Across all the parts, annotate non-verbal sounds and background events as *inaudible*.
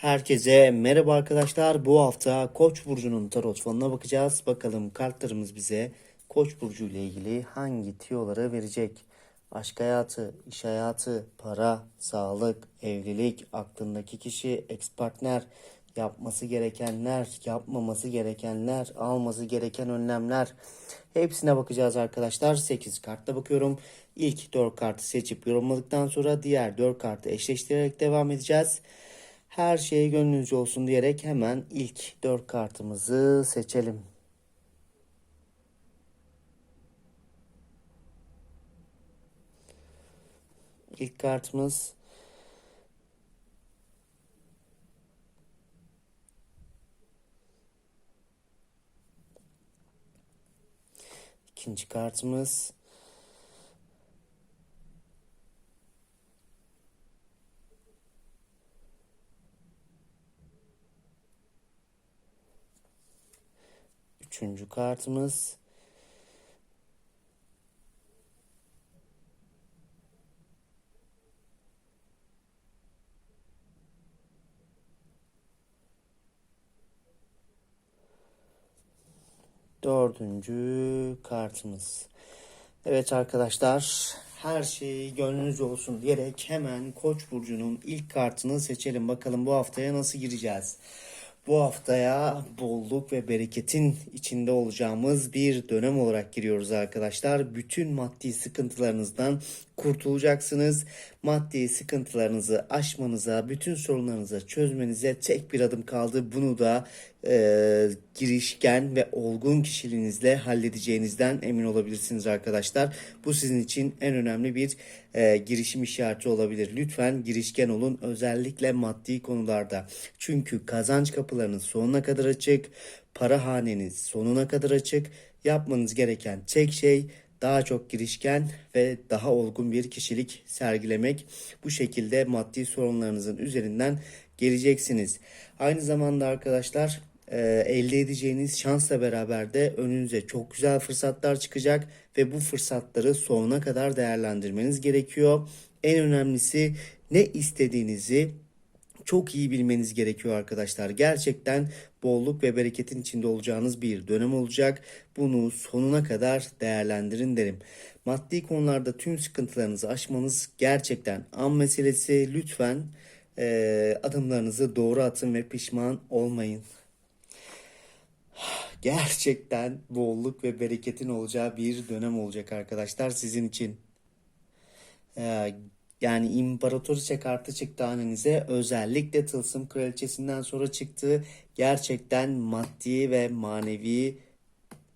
Herkese merhaba arkadaşlar. Bu hafta Koç burcunun tarot falına bakacağız. Bakalım kartlarımız bize Koç burcu ile ilgili hangi tiyoları verecek? Aşk hayatı, iş hayatı, para, sağlık, evlilik, aklındaki kişi, ex partner, yapması gerekenler, yapmaması gerekenler, alması gereken önlemler. Hepsine bakacağız arkadaşlar. 8 kartla bakıyorum. İlk 4 kartı seçip yorumladıktan sonra diğer 4 kartı eşleştirerek devam edeceğiz. Her şey gönlünüzce olsun diyerek hemen ilk 4 kartımızı seçelim. İlk kartımız ikinci kartımız Üçüncü kartımız. Dördüncü kartımız. Evet arkadaşlar her şey gönlünüz olsun diyerek hemen Koç burcunun ilk kartını seçelim. Bakalım bu haftaya nasıl gireceğiz. Bu haftaya bolluk ve bereketin içinde olacağımız bir dönem olarak giriyoruz arkadaşlar. Bütün maddi sıkıntılarınızdan kurtulacaksınız. Maddi sıkıntılarınızı aşmanıza, bütün sorunlarınızı çözmenize tek bir adım kaldı. Bunu da e, girişken ve olgun kişiliğinizle halledeceğinizden emin olabilirsiniz arkadaşlar. Bu sizin için en önemli bir e, girişim işareti olabilir. Lütfen girişken olun özellikle maddi konularda. Çünkü kazanç kapılarınız sonuna kadar açık, para haneniz sonuna kadar açık. Yapmanız gereken tek şey daha çok girişken ve daha olgun bir kişilik sergilemek. Bu şekilde maddi sorunlarınızın üzerinden geleceksiniz. Aynı zamanda arkadaşlar e, elde edeceğiniz şansla beraber de önünüze çok güzel fırsatlar çıkacak ve bu fırsatları sonuna kadar değerlendirmeniz gerekiyor. En önemlisi ne istediğinizi çok iyi bilmeniz gerekiyor arkadaşlar. Gerçekten bolluk ve bereketin içinde olacağınız bir dönem olacak. Bunu sonuna kadar değerlendirin derim. Maddi konularda tüm sıkıntılarınızı aşmanız gerçekten an meselesi. Lütfen e, adımlarınızı doğru atın ve pişman olmayın. Gerçekten bolluk ve bereketin olacağı bir dönem olacak arkadaşlar sizin için. Ee, yani İmparatoriçe kartı çıktı hanenize. Özellikle Tılsım Kraliçesinden sonra çıktı. Gerçekten maddi ve manevi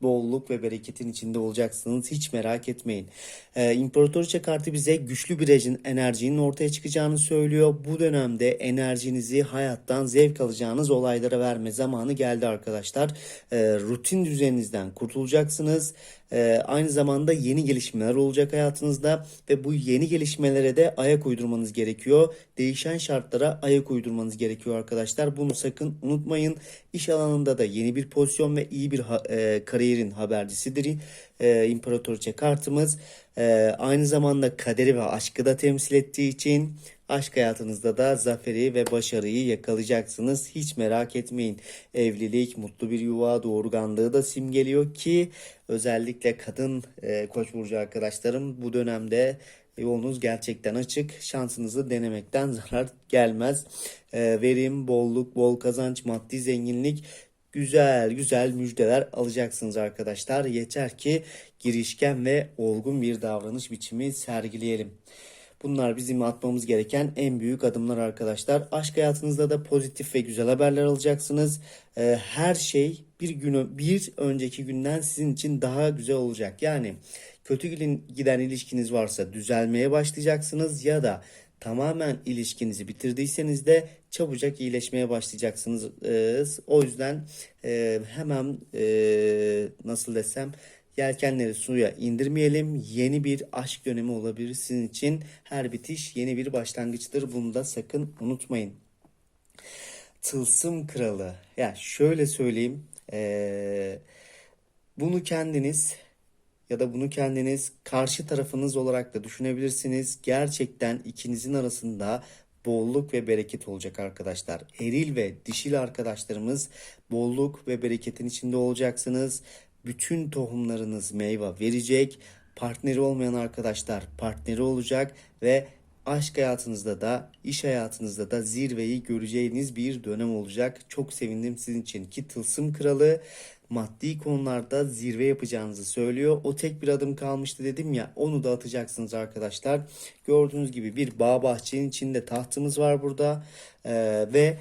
bolluk ve bereketin içinde olacaksınız. Hiç merak etmeyin. Ee, İmparatoriçe kartı bize güçlü bir enerjinin ortaya çıkacağını söylüyor. Bu dönemde enerjinizi hayattan zevk alacağınız olaylara verme zamanı geldi arkadaşlar. Ee, rutin düzeninizden kurtulacaksınız. Ee, aynı zamanda yeni gelişmeler olacak hayatınızda ve bu yeni gelişmelere de ayak uydurmanız gerekiyor. Değişen şartlara ayak uydurmanız gerekiyor arkadaşlar. Bunu sakın unutmayın. İş alanında da yeni bir pozisyon ve iyi bir ha- e, kariyerin habercisidir. E, İmparatoriçe kartımız e, aynı zamanda kaderi ve aşkı da temsil ettiği için aşk hayatınızda da zaferi ve başarıyı yakalayacaksınız. Hiç merak etmeyin. Evlilik, mutlu bir yuva, doğurganlığı da simgeliyor ki özellikle kadın e, koç burcu arkadaşlarım bu dönemde yolunuz gerçekten açık. Şansınızı denemekten *laughs* zarar gelmez. E, verim, bolluk, bol kazanç, maddi zenginlik güzel güzel müjdeler alacaksınız arkadaşlar. Yeter ki girişken ve olgun bir davranış biçimi sergileyelim. Bunlar bizim atmamız gereken en büyük adımlar arkadaşlar. Aşk hayatınızda da pozitif ve güzel haberler alacaksınız. Ee, her şey bir günü bir önceki günden sizin için daha güzel olacak. Yani kötü giden ilişkiniz varsa düzelmeye başlayacaksınız ya da tamamen ilişkinizi bitirdiyseniz de çabucak iyileşmeye başlayacaksınız. Ee, o yüzden e, hemen e, nasıl desem Yelkenleri suya indirmeyelim. Yeni bir aşk dönemi olabilir sizin için. Her bitiş yeni bir başlangıçtır. Bunu da sakın unutmayın. Tılsım kralı. Ya şöyle söyleyeyim. Ee, bunu kendiniz ya da bunu kendiniz karşı tarafınız olarak da düşünebilirsiniz. Gerçekten ikinizin arasında bolluk ve bereket olacak arkadaşlar. Eril ve dişil arkadaşlarımız bolluk ve bereketin içinde olacaksınız. Bütün tohumlarınız meyve verecek. Partneri olmayan arkadaşlar partneri olacak ve aşk hayatınızda da iş hayatınızda da zirveyi göreceğiniz bir dönem olacak. Çok sevindim sizin için ki Tılsım Kralı maddi konularda zirve yapacağınızı söylüyor. O tek bir adım kalmıştı dedim ya onu da atacaksınız arkadaşlar. Gördüğünüz gibi bir bağ bahçenin içinde tahtımız var burada Ee, ve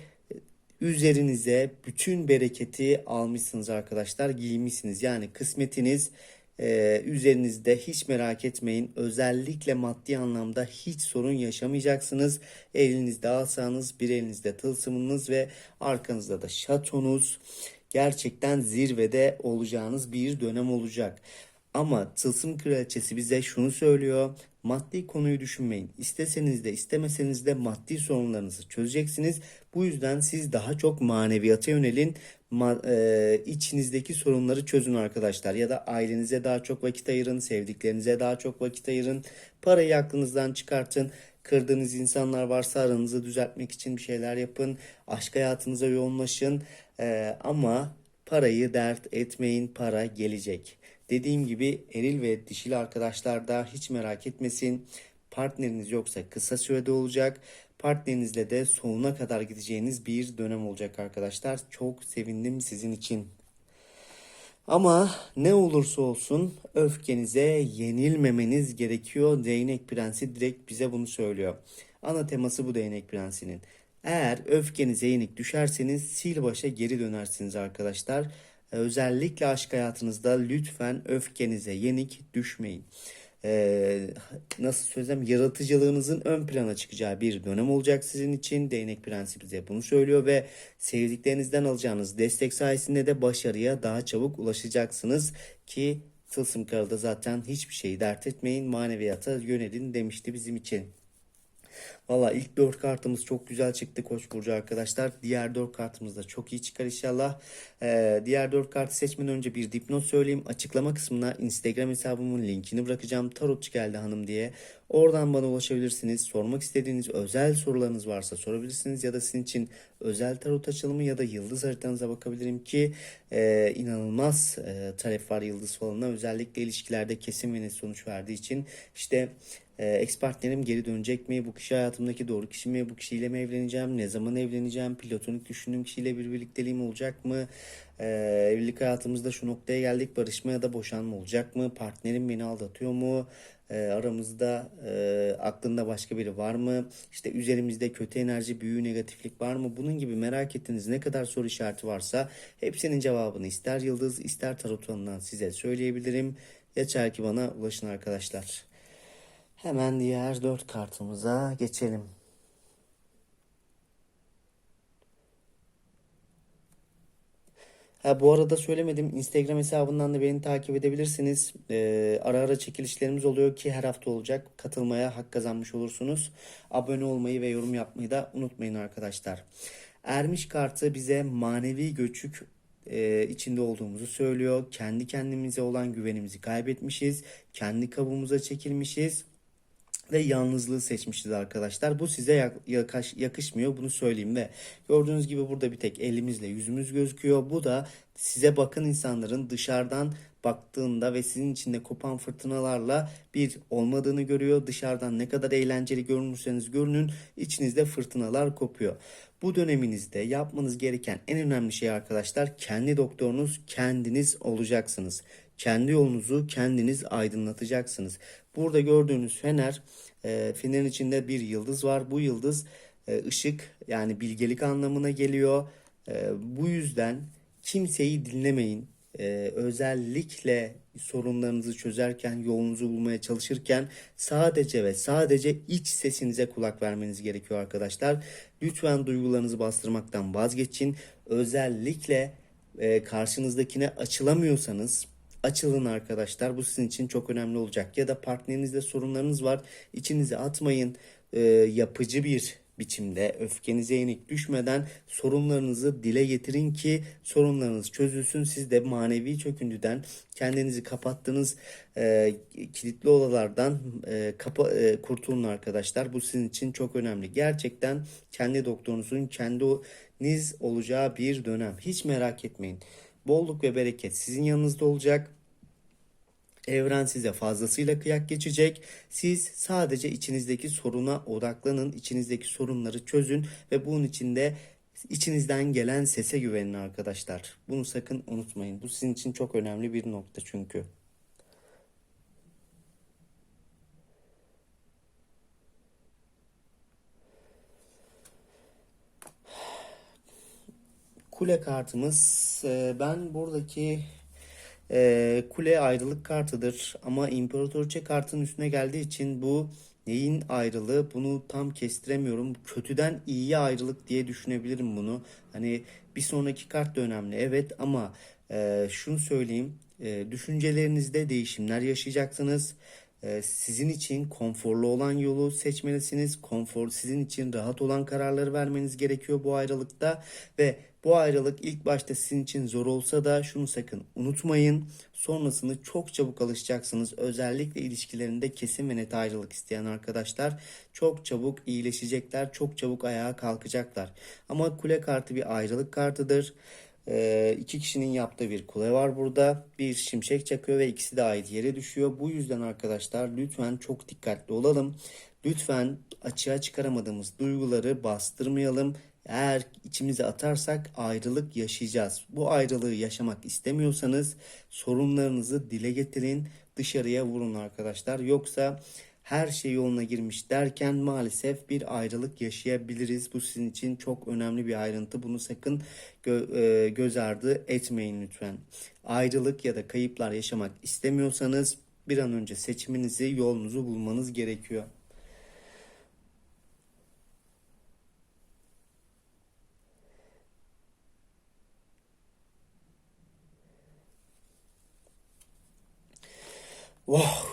üzerinize bütün bereketi almışsınız arkadaşlar giymişsiniz. Yani kısmetiniz e, üzerinizde hiç merak etmeyin. Özellikle maddi anlamda hiç sorun yaşamayacaksınız. Elinizde asanız, bir elinizde tılsımınız ve arkanızda da şatonuz. Gerçekten zirvede olacağınız bir dönem olacak. Ama Tılsım Kraliçesi bize şunu söylüyor. Maddi konuyu düşünmeyin. İsteseniz de istemeseniz de maddi sorunlarınızı çözeceksiniz. Bu yüzden siz daha çok maneviyata yönelin. Ma- e, içinizdeki sorunları çözün arkadaşlar. Ya da ailenize daha çok vakit ayırın. Sevdiklerinize daha çok vakit ayırın. Parayı aklınızdan çıkartın. Kırdığınız insanlar varsa aranızı düzeltmek için bir şeyler yapın. Aşk hayatınıza yoğunlaşın. E, ama parayı dert etmeyin. Para gelecek. Dediğim gibi eril ve dişil arkadaşlar da hiç merak etmesin. Partneriniz yoksa kısa sürede olacak. Partnerinizle de sonuna kadar gideceğiniz bir dönem olacak arkadaşlar. Çok sevindim sizin için. Ama ne olursa olsun öfkenize yenilmemeniz gerekiyor. Değnek Prensi direkt bize bunu söylüyor. Ana teması bu Değnek Prensi'nin. Eğer öfkenize yenik düşerseniz sil başa geri dönersiniz arkadaşlar. Özellikle aşk hayatınızda lütfen öfkenize yenik düşmeyin. Ee, nasıl söylesem yaratıcılığınızın ön plana çıkacağı bir dönem olacak sizin için. Değnek Prensi bize bunu söylüyor ve sevdiklerinizden alacağınız destek sayesinde de başarıya daha çabuk ulaşacaksınız ki Tılsım Kralı zaten hiçbir şeyi dert etmeyin maneviyata yönelin demişti bizim için. Valla ilk 4 kartımız çok güzel çıktı Koç burcu arkadaşlar. Diğer 4 kartımız da çok iyi çıkar inşallah. Ee, diğer 4 kartı seçmeden önce bir dipnot söyleyeyim. Açıklama kısmına Instagram hesabımın linkini bırakacağım. Tarotçu geldi hanım diye. Oradan bana ulaşabilirsiniz. Sormak istediğiniz özel sorularınız varsa sorabilirsiniz. Ya da sizin için özel tarot açılımı ya da yıldız haritanıza bakabilirim ki e, inanılmaz e, talep var yıldız falanına. Özellikle ilişkilerde kesin ve net sonuç verdiği için işte e, ex partnerim geri dönecek mi? Bu kişi hayatımdaki doğru kişi mi? Bu kişiyle mi evleneceğim? Ne zaman evleneceğim? Platonik düşündüğüm kişiyle bir birlikteliğim olacak mı? E, evlilik hayatımızda şu noktaya geldik. Barışma ya da boşanma olacak mı? Partnerim beni aldatıyor mu? E, aramızda e, aklında başka biri var mı? İşte üzerimizde kötü enerji, büyü, negatiflik var mı? Bunun gibi merak ettiğiniz ne kadar soru işareti varsa hepsinin cevabını ister yıldız ister tarot alanından size söyleyebilirim. Yeter ki bana ulaşın arkadaşlar. Hemen diğer dört kartımıza geçelim. Ha, bu arada söylemedim. Instagram hesabından da beni takip edebilirsiniz. Ee, ara ara çekilişlerimiz oluyor ki her hafta olacak. Katılmaya hak kazanmış olursunuz. Abone olmayı ve yorum yapmayı da unutmayın arkadaşlar. Ermiş kartı bize manevi göçük e, içinde olduğumuzu söylüyor. Kendi kendimize olan güvenimizi kaybetmişiz. Kendi kabuğumuza çekilmişiz ve yalnızlığı seçmişiz arkadaşlar. Bu size yakışmıyor bunu söyleyeyim ve gördüğünüz gibi burada bir tek elimizle yüzümüz gözüküyor. Bu da size bakın insanların dışarıdan baktığında ve sizin içinde kopan fırtınalarla bir olmadığını görüyor. Dışarıdan ne kadar eğlenceli görünürseniz görünün içinizde fırtınalar kopuyor. Bu döneminizde yapmanız gereken en önemli şey arkadaşlar kendi doktorunuz kendiniz olacaksınız. Kendi yolunuzu kendiniz aydınlatacaksınız. Burada gördüğünüz fener, e, fenerin içinde bir yıldız var. Bu yıldız e, ışık yani bilgelik anlamına geliyor. E, bu yüzden kimseyi dinlemeyin. E, özellikle sorunlarınızı çözerken, yolunuzu bulmaya çalışırken sadece ve sadece iç sesinize kulak vermeniz gerekiyor arkadaşlar. Lütfen duygularınızı bastırmaktan vazgeçin. Özellikle e, karşınızdakine açılamıyorsanız açılın arkadaşlar. Bu sizin için çok önemli olacak. Ya da partnerinizle sorunlarınız var. İçinize atmayın. Ee, yapıcı bir biçimde öfkenize yenik düşmeden sorunlarınızı dile getirin ki sorunlarınız çözülsün. Siz de manevi çöküntüden kendinizi kapattığınız e, kilitli odalardan e, kapa, e, kurtulun arkadaşlar. Bu sizin için çok önemli. Gerçekten kendi doktorunuzun kendiniz olacağı bir dönem. Hiç merak etmeyin. Bolluk ve bereket sizin yanınızda olacak. Evren size fazlasıyla kıyak geçecek. Siz sadece içinizdeki soruna odaklanın, içinizdeki sorunları çözün ve bunun içinde içinizden gelen sese güvenin arkadaşlar. Bunu sakın unutmayın. Bu sizin için çok önemli bir nokta çünkü. Kule kartımız. e, Ben buradaki e, kule ayrılık kartıdır. Ama İmparatoriçe kartının üstüne geldiği için bu neyin ayrılığı bunu tam kestiremiyorum. Kötüden iyiye ayrılık diye düşünebilirim bunu. Hani bir sonraki kart da önemli evet ama e, şunu söyleyeyim. E, düşüncelerinizde değişimler yaşayacaksınız. Ee, Sizin için konforlu olan yolu seçmelisiniz. Konfor sizin için rahat olan kararları vermeniz gerekiyor bu ayrılıkta ve bu ayrılık ilk başta sizin için zor olsa da şunu sakın unutmayın. Sonrasını çok çabuk alışacaksınız. Özellikle ilişkilerinde kesin ve net ayrılık isteyen arkadaşlar çok çabuk iyileşecekler, çok çabuk ayağa kalkacaklar. Ama kule kartı bir ayrılık kartıdır. Ee, iki kişinin yaptığı bir kule var burada. Bir şimşek çakıyor ve ikisi de ait yere düşüyor. Bu yüzden arkadaşlar lütfen çok dikkatli olalım. Lütfen açığa çıkaramadığımız duyguları bastırmayalım. Eğer içimize atarsak ayrılık yaşayacağız. Bu ayrılığı yaşamak istemiyorsanız sorunlarınızı dile getirin, dışarıya vurun arkadaşlar. Yoksa her şey yoluna girmiş derken maalesef bir ayrılık yaşayabiliriz. Bu sizin için çok önemli bir ayrıntı. Bunu sakın gö- e, göz ardı etmeyin lütfen. Ayrılık ya da kayıplar yaşamak istemiyorsanız bir an önce seçiminizi, yolunuzu bulmanız gerekiyor. Wow.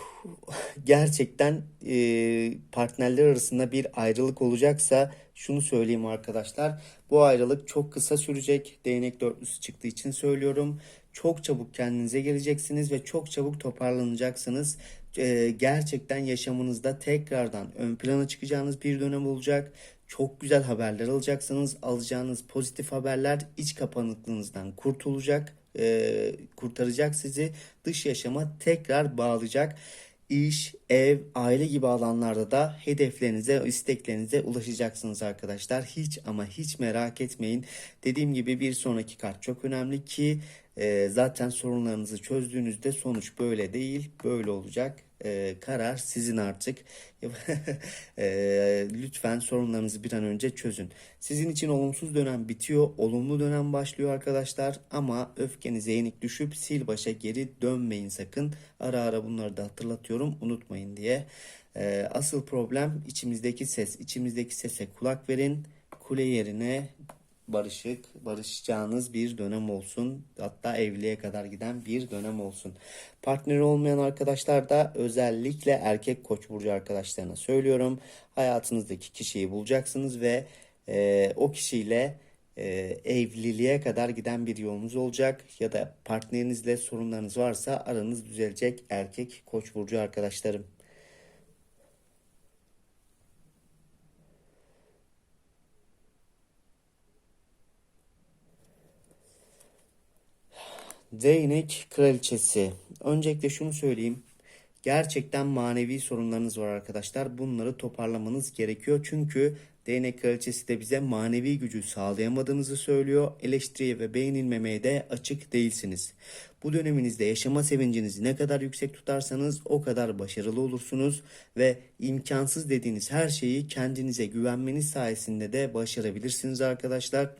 Gerçekten e, partnerler arasında bir ayrılık olacaksa şunu söyleyeyim arkadaşlar. Bu ayrılık çok kısa sürecek. Değnek dörtlüsü çıktığı için söylüyorum. Çok çabuk kendinize geleceksiniz ve çok çabuk toparlanacaksınız. E, gerçekten yaşamınızda tekrardan ön plana çıkacağınız bir dönem olacak. Çok güzel haberler alacaksınız. Alacağınız pozitif haberler iç kapanıklığınızdan kurtulacak e, kurtaracak sizi dış yaşama tekrar bağlayacak. İş, ev, aile gibi alanlarda da hedeflerinize, isteklerinize ulaşacaksınız arkadaşlar. Hiç ama hiç merak etmeyin. Dediğim gibi bir sonraki kart çok önemli ki e, zaten sorunlarınızı çözdüğünüzde sonuç böyle değil, böyle olacak. E, karar sizin artık. *laughs* E, lütfen sorunlarınızı bir an önce çözün. Sizin için olumsuz dönem bitiyor, olumlu dönem başlıyor arkadaşlar. Ama öfkenize yenik düşüp sil başa geri dönmeyin sakın. Ara ara bunları da hatırlatıyorum, unutmayın diye. E, asıl problem içimizdeki ses. İçimizdeki sese kulak verin. Kule yerine barışık, barışacağınız bir dönem olsun. Hatta evliliğe kadar giden bir dönem olsun. Partneri olmayan arkadaşlar da özellikle erkek koç burcu arkadaşlarına söylüyorum. Hayatınızdaki kişiyi bulacaksınız ve e, o kişiyle e, evliliğe kadar giden bir yolunuz olacak. Ya da partnerinizle sorunlarınız varsa aranız düzelecek erkek koç burcu arkadaşlarım. Değnek Kraliçesi. Öncelikle şunu söyleyeyim. Gerçekten manevi sorunlarınız var arkadaşlar. Bunları toparlamanız gerekiyor. Çünkü Değnek Kraliçesi de bize manevi gücü sağlayamadığınızı söylüyor. Eleştiriye ve beğenilmemeye de açık değilsiniz. Bu döneminizde yaşama sevincinizi ne kadar yüksek tutarsanız o kadar başarılı olursunuz ve imkansız dediğiniz her şeyi kendinize güvenmeniz sayesinde de başarabilirsiniz arkadaşlar.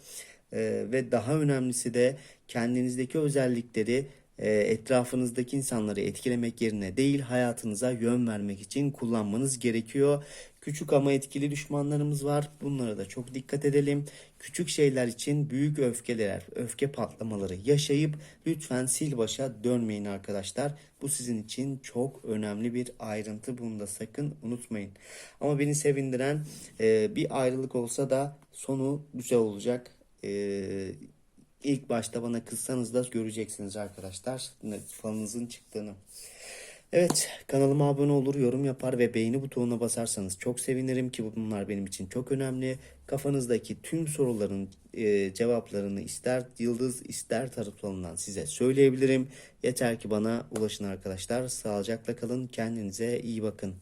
Ee, ve daha önemlisi de kendinizdeki özellikleri e, etrafınızdaki insanları etkilemek yerine değil hayatınıza yön vermek için kullanmanız gerekiyor. Küçük ama etkili düşmanlarımız var. Bunlara da çok dikkat edelim. Küçük şeyler için büyük öfkeler, öfke patlamaları yaşayıp lütfen sil başa dönmeyin arkadaşlar. Bu sizin için çok önemli bir ayrıntı. Bunu da sakın unutmayın. Ama beni sevindiren e, bir ayrılık olsa da sonu güzel olacak. E, ilk başta bana kızsanız da göreceksiniz arkadaşlar falınızın çıktığını. Evet kanalıma abone olur, yorum yapar ve beğeni butonuna basarsanız çok sevinirim ki bunlar benim için çok önemli. Kafanızdaki tüm soruların e, cevaplarını ister yıldız ister tarot falından size söyleyebilirim. Yeter ki bana ulaşın arkadaşlar. Sağlıcakla kalın, kendinize iyi bakın.